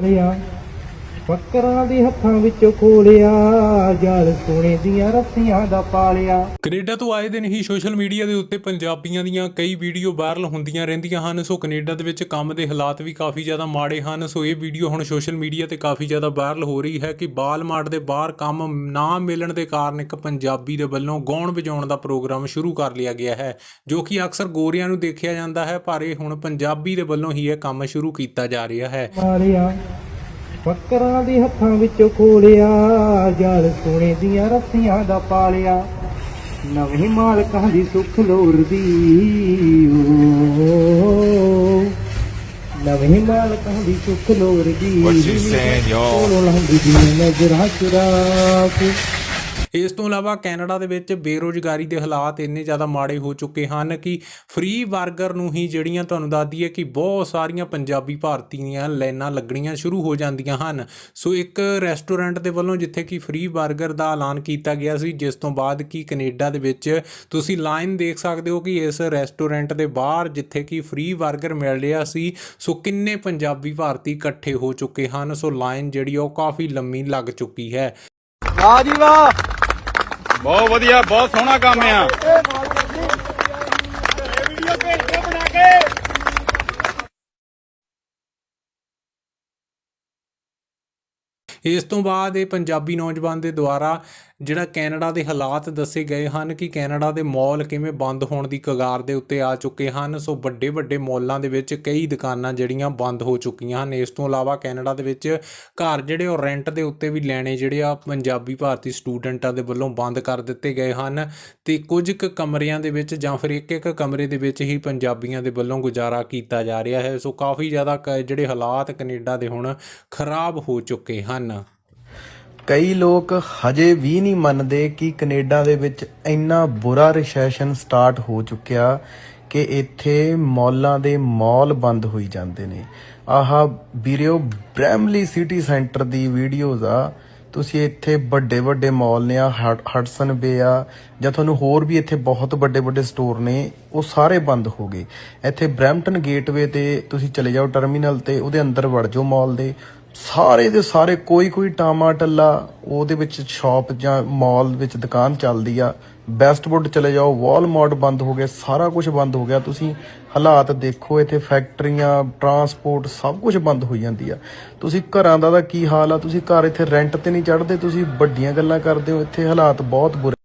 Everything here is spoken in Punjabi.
ਲਿਆ ਬੱਕਰਾਂ ਦੇ ਹੱਥਾਂ ਵਿੱਚੋਂ ਖੋਲਿਆ ਜਾਲ ਸੋਨੇ ਦੀਆਂ ਰੱਸੀਆਂ ਦਾ ਪਾਲਿਆ। ਕੈਨੇਡਾ ਤੋਂ ਆਏ ਦਿਨ ਹੀ ਸੋਸ਼ਲ ਮੀਡੀਆ ਦੇ ਉੱਤੇ ਪੰਜਾਬੀਆਂ ਦੀਆਂ ਕਈ ਵੀਡੀਓ ਵਾਇਰਲ ਹੁੰਦੀਆਂ ਰਹਿੰਦੀਆਂ ਹਨ ਸੋ ਕੈਨੇਡਾ ਦੇ ਵਿੱਚ ਕੰਮ ਦੇ ਹਾਲਾਤ ਵੀ ਕਾਫੀ ਜ਼ਿਆਦਾ ਮਾੜੇ ਹਨ। ਸੋ ਇਹ ਵੀਡੀਓ ਹੁਣ ਸੋਸ਼ਲ ਮੀਡੀਆ ਤੇ ਕਾਫੀ ਜ਼ਿਆਦਾ ਵਾਇਰਲ ਹੋ ਰਹੀ ਹੈ ਕਿ ਬਾਲਮਾਰਟ ਦੇ ਬਾਹਰ ਕੰਮ ਨਾ ਮਿਲਣ ਦੇ ਕਾਰਨ ਇੱਕ ਪੰਜਾਬੀ ਦੇ ਵੱਲੋਂ ਗਾਉਣ ਵਜਾਉਣ ਦਾ ਪ੍ਰੋਗਰਾਮ ਸ਼ੁਰੂ ਕਰ ਲਿਆ ਗਿਆ ਹੈ ਜੋ ਕਿ ਅਕਸਰ ਗੋਰਿਆਂ ਨੂੰ ਦੇਖਿਆ ਜਾਂਦਾ ਹੈ ਪਰ ਇਹ ਹੁਣ ਪੰਜਾਬੀ ਦੇ ਵੱਲੋਂ ਹੀ ਇਹ ਕੰਮ ਸ਼ੁਰੂ ਕੀਤਾ ਜਾ ਰਿਹਾ ਹੈ। ਮਾਰਿਆ ਬੱਕਰਾਂ ਦੇ ਹੱਥਾਂ ਵਿੱਚੋਂ ਖੋਲਿਆ ਜਾਲ ਸੋਨੇ ਦੀਆਂ ਰੱਸੀਆਂ ਦਾ ਪਾਲਿਆ। ਨਵੇਂ ਮਾਲਕਾਂ ਦੀ ਸੁੱਖ ਲੋਰਦੀ ਓ। ਨਵੇਂ ਮਾਲਕਾਂ ਦੀ ਸੁੱਖ ਲੋਰਦੀ? ਕੋਲੋਂ ਲੰਘਦੀਆਂ ਨਜ਼ਰਾਂ ਚੁਰਾ ਕੇ। ਇਸ ਤੋਂ ਇਲਾਵਾ ਕੈਨੇਡਾ ਦੇ ਵਿੱਚ ਬੇਰੋਜ਼ਗਾਰੀ ਦੇ ਹਾਲਾਤ ਇੰਨੇ ਜ਼ਿਆਦਾ ਮਾੜੇ ਹੋ ਚੁੱਕੇ ਹਨ ਕਿ ਫ੍ਰੀ ਵਰਗਰ ਨੂੰ ਹੀ ਜਿਹੜੀਆਂ ਤੁਹਾਨੂੰ ਦੱਸਦੀ ਹੈ ਕਿ ਬਹੁਤ ਸਾਰੀਆਂ ਪੰਜਾਬੀ ਭਾਰਤੀ ਦੀਆਂ ਲਾਈਨਾਂ ਲੱਗਣੀਆਂ ਸ਼ੁਰੂ ਹੋ ਜਾਂਦੀਆਂ ਹਨ। ਸੋ ਇੱਕ ਰੈਸਟੋਰੈਂਟ ਦੇ ਵੱਲੋਂ ਜਿੱਥੇ ਕਿ ਫ੍ਰੀ 버ਗਰ ਦਾ ਐਲਾਨ ਕੀਤਾ ਗਿਆ ਸੀ, ਜਿਸ ਤੋਂ ਬਾਅਦ ਕਿ ਕੈਨੇਡਾ ਦੇ ਵਿੱਚ ਤੁਸੀਂ ਲਾਈਨ ਦੇਖ ਸਕਦੇ ਹੋ ਕਿ ਇਸ ਰੈਸਟੋਰੈਂਟ ਦੇ ਬਾਹਰ ਜਿੱਥੇ ਕਿ ਫ੍ਰੀ 버ਗਰ ਮਿਲ ਰਿਹਾ ਸੀ, ਸੋ ਕਿੰਨੇ ਪੰਜਾਬੀ ਭਾਰਤੀ ਇਕੱਠੇ ਹੋ ਚੁੱਕੇ ਹਨ। ਸੋ ਲਾਈਨ ਜਿਹੜੀ ਉਹ ਕਾਫੀ ਲੰਮੀ ਲੱਗ ਚੁੱਕੀ ਹੈ। ਵਾਹ ਜੀ ਵਾਹ! ਬਹੁਤ ਵਧੀਆ ਬਹੁਤ ਸੋਹਣਾ ਕੰਮ ਆ। ਇਸ ਤੋਂ ਬਾਅਦ ਇਹ ਪੰਜਾਬੀ ਨੌਜਵਾਨ ਦੇ ਦੁਆਰਾ ਜਿਹੜਾ ਕੈਨੇਡਾ ਦੇ ਹਾਲਾਤ ਦੱਸੇ ਗਏ ਹਨ ਕਿ ਕੈਨੇਡਾ ਦੇ ਮਾਲ ਕਿਵੇਂ ਬੰਦ ਹੋਣ ਦੀ ਕਗਾਰ ਦੇ ਉੱਤੇ ਆ ਚੁੱਕੇ ਹਨ, ਸੋ ਵੱਡੇ ਵੱਡੇ ਮਾਲਾਂ ਦੇ ਵਿੱਚ ਕਈ ਦੁਕਾਨਾਂ ਜਿਹੜੀਆਂ ਬੰਦ ਹੋ ਚੁੱਕੀਆਂ ਹਨ। ਇਸ ਤੋਂ ਇਲਾਵਾ ਕੈਨੇਡਾ ਦੇ ਵਿੱਚ ਘਰ ਜਿਹੜੇ ਉਹ ਰੈਂਟ ਦੇ ਉੱਤੇ ਵੀ ਲੈਣੇ ਜਿਹੜੇ ਆ ਪੰਜਾਬੀ ਭਾਰਤੀ ਸਟੂਡੈਂਟਾਂ ਦੇ ਵੱਲੋਂ ਬੰਦ ਕਰ ਦਿੱਤੇ ਗਏ ਹਨ ਤੇ ਕੁਝ ਕੁ ਕਮਰਿਆਂ ਦੇ ਵਿੱਚ ਜਾਂ ਫਿਰ ਇੱਕ ਇੱਕ ਕਮਰੇ ਦੇ ਵਿੱਚ ਹੀ ਪੰਜਾਬੀਆਂ ਦੇ ਵੱਲੋਂ ਗੁਜ਼ਾਰਾ ਕੀਤਾ ਜਾ ਰਿਹਾ ਹੈ। ਸੋ ਕਾਫੀ ਜ਼ਿਆਦਾ ਕ- ਜਿਹੜੇ ਹਾਲਾਤ ਕੈਨੇਡਾ ਦੇ ਹੁਣ ਖਰਾਬ ਹੋ ਚੁੱਕੇ ਹਨ। ਕਈ ਲੋਕ ਹਜੇ ਵੀ ਨਹੀਂ ਮੰਨਦੇ ਕਿ ਕੈਨੇਡਾ ਦੇ ਵਿੱਚ ਇੰਨਾ ਬੁਰਾ ਰਿਸੈਸ਼ਨ ਸਟਾਰਟ ਹੋ ਚੁੱਕਿਆ ਕਿ ਇੱਥੇ ਮੌਲਾਂ ਦੇ ਮਾਲ ਬੰਦ ਹੋਈ ਜਾਂਦੇ ਨੇ। ਆਹ ਵੀਰਿਓ ਬ੍ਰੈਮਲੀ ਸਿਟੀ ਸੈਂਟਰ ਦੀ ਵੀਡੀਓਜ਼ ਆ। ਤੁਸੀਂ ਇੱਥੇ ਵੱਡੇ ਵੱਡੇ ਮਾਲ ਨੇ ਆ ਹਟਸਨ ਬੇ ਆ, ਜਾਂ ਤੁਹਾਨੂੰ ਹੋਰ ਵੀ ਇੱਥੇ ਬਹੁਤ ਵੱਡੇ ਵੱਡੇ ਸਟੋਰ ਨੇ, ਉਹ ਸਾਰੇ ਬੰਦ ਹੋ ਗਏ। ਇੱਥੇ ਬ੍ਰੈਂਪਟਨ ਗੇਟਵੇ ਤੇ ਤੁਸੀਂ ਚਲੇ ਜਾਓ ਟਰਮੀਨਲ ਤੇ, ਉਹਦੇ ਅੰਦਰ ਵੜ ਜਾਓ ਮਾਲ ਦੇ। ਸਾਰੇ ਦੇ ਸਾਰੇ ਕੋਈ ਕੋਈ ਟਾਮਾ ਟੱਲਾ ਉਹਦੇ ਵਿੱਚ ਸ਼ਾਪ ਜਾਂ ਮਾਲ ਵਿੱਚ ਦੁਕਾਨ ਚੱਲਦੀ ਆ। ਬੈਸਟਵੁੱਡ ਚਲੇ ਜਾਓ ਵਾਲਮਾਰਟ ਬੰਦ ਹੋ ਗਿਆ, ਸਾਰਾ ਕੁਝ ਬੰਦ ਹੋ ਗਿਆ। ਤੁਸੀਂ ਹਾਲਾਤ ਦੇਖੋ, ਇੱਥੇ ਫੈਕਟਰੀਆਂ ਟਰਾਂਸਪੋਰਟ ਸਭ ਕੁਝ ਬੰਦ ਹੋਈ ਜਾਂਦੀ ਆ। ਤੁਸੀਂ ਘਰਾਂ ਦਾ ਤਾਂ ਕੀ ਹਾਲ ਆ? ਤੁਸੀਂ ਘਰ ਇੱਥੇ ਰੈਂਟ ਤੇ ਨਹੀਂ ਚੜਦੇ ਤੁਸੀਂ ਵੱਡੀਆਂ ਗੱਲਾਂ ਕਰਦੇ ਹੋ, ਇੱਥੇ ਹਾਲਾਤ ਬਹੁਤ ਬੁਰੇ